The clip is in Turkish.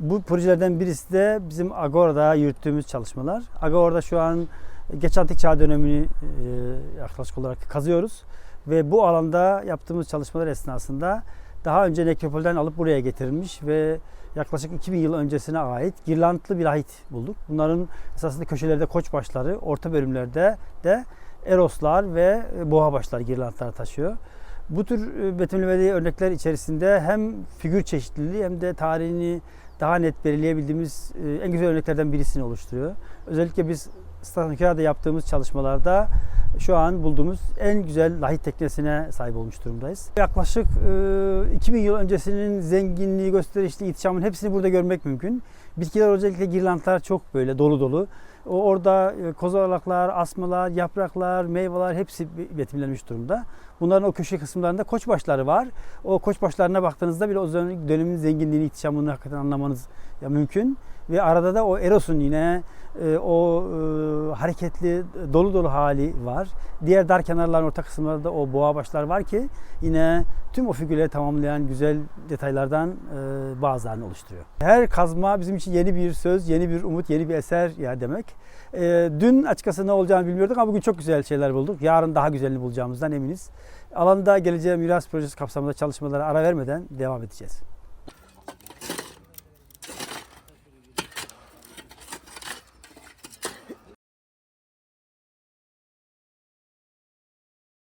Bu projelerden birisi de bizim Agora'da yürüttüğümüz çalışmalar. Agora'da şu an geç antik çağ dönemini e, yaklaşık olarak kazıyoruz. Ve bu alanda yaptığımız çalışmalar esnasında daha önce nekropolden alıp buraya getirilmiş ve yaklaşık 2000 yıl öncesine ait girlantlı bir lahit bulduk. Bunların esasında köşelerde koçbaşları, orta bölümlerde de eroslar ve boğa başları girlantlar taşıyor. Bu tür e, betimlemeli örnekler içerisinde hem figür çeşitliliği hem de tarihini daha net belirleyebildiğimiz e, en güzel örneklerden birisini oluşturuyor. Özellikle biz Stadyumköy'de yaptığımız çalışmalarda şu an bulduğumuz en güzel lahit teknesine sahip olmuş durumdayız. Yaklaşık e, 2000 yıl öncesinin zenginliği, gösterişli, ihtişamın hepsini burada görmek mümkün. Bitkiler özellikle girlantlar çok böyle dolu dolu. O orada e, kozalaklar, asmalar, yapraklar, meyveler hepsi betimlenmiş durumda. Bunların o köşe kısımlarında koçbaşları var. O koçbaşlarına baktığınızda bile o dönem- dönemin zenginliğini, ihtişamını hakikaten anlamanız ya mümkün. Ve arada da o Eros'un yine e, o e, hareketli, dolu dolu hali var. Diğer dar kenarların orta kısımlarda da o boğa başlar var ki yine tüm o figürleri tamamlayan güzel detaylardan e, bazılarını oluşturuyor. Her kazma bizim için yeni bir söz, yeni bir umut, yeni bir eser ya demek. E, dün açıkçası ne olacağını bilmiyorduk ama bugün çok güzel şeyler bulduk. Yarın daha güzelini bulacağımızdan eminiz. Alanda geleceğe miras projesi kapsamında çalışmalara ara vermeden devam edeceğiz.